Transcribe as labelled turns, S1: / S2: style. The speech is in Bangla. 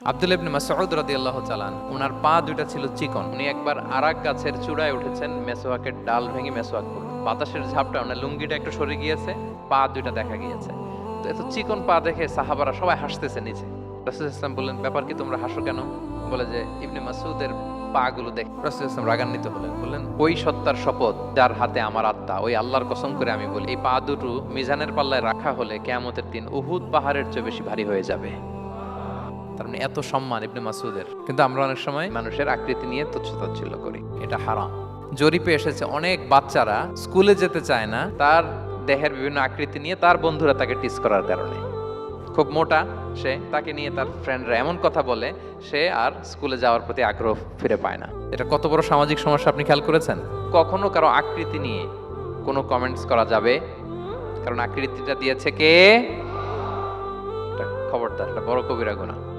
S1: আব্দুল ইবনে মাসউদ রাদিয়াল্লাহু চালান ওনার পা দুইটা ছিল চিকন। উনি একবার আরাক গাছের চূড়ায় উঠেছেন, মেসোয়াকের ডাল ভেঙে মেসোয়াক করলেন। বাতাসের ঝাপটা, ওনার লুঙ্গিটা একটু সরে গিয়েছে, পা দুইটা দেখা গিয়েছে। তো এত চিকন পা দেখে সাহাবারা সবাই হাসতেছে নিচে। রাসূল ইসলাম বললেন, ব্যাপার কি, তোমরা হাসো কেন? বলে যে, ইবনে মাসউদের পা গুলো দেখে রাসূল ইসলাম রাগান্বিত হলেন, বললেন, ওই সত্তার শপথ যার হাতে আমার আত্মা, ওই আল্লাহর কসম করে আমি বলি, এই পা দুটো মিজানের পাল্লায় রাখা হলে কেয়ামতের দিন উহুদ পাহাড়ের চেয়ে বেশি ভারী হয়ে যাবে। তার মানে এত সম্মান ইবনে মাসুদের কিন্তু আমরা অনেক সময় মানুষের আকৃতি নিয়ে তুচ্ছতাচ্ছিল্য করি। এটা হারাম। জরিপে এসেছে অনেক বাচ্চারা স্কুলে যেতে চায় না, তার দেহের বিভিন্ন আকৃতি নিয়ে তার বন্ধুরা তাকে টিস করার কারণে। খুব মোটা সে, তাকে নিয়ে তার ফ্রেন্ডরা এমন কথা বলে, সে আর স্কুলে যাওয়ার প্রতি আগ্রহ ফিরে পায় না। এটা কত বড় সামাজিক সমস্যা আপনি খেয়াল করেছেন? কখনো কারও আকৃতি নিয়ে কোনো কমেন্টস করা যাবে? কারণ আকৃতিটা দিয়েছে কে? খবরদার, এটা বড় কবিরা গুণা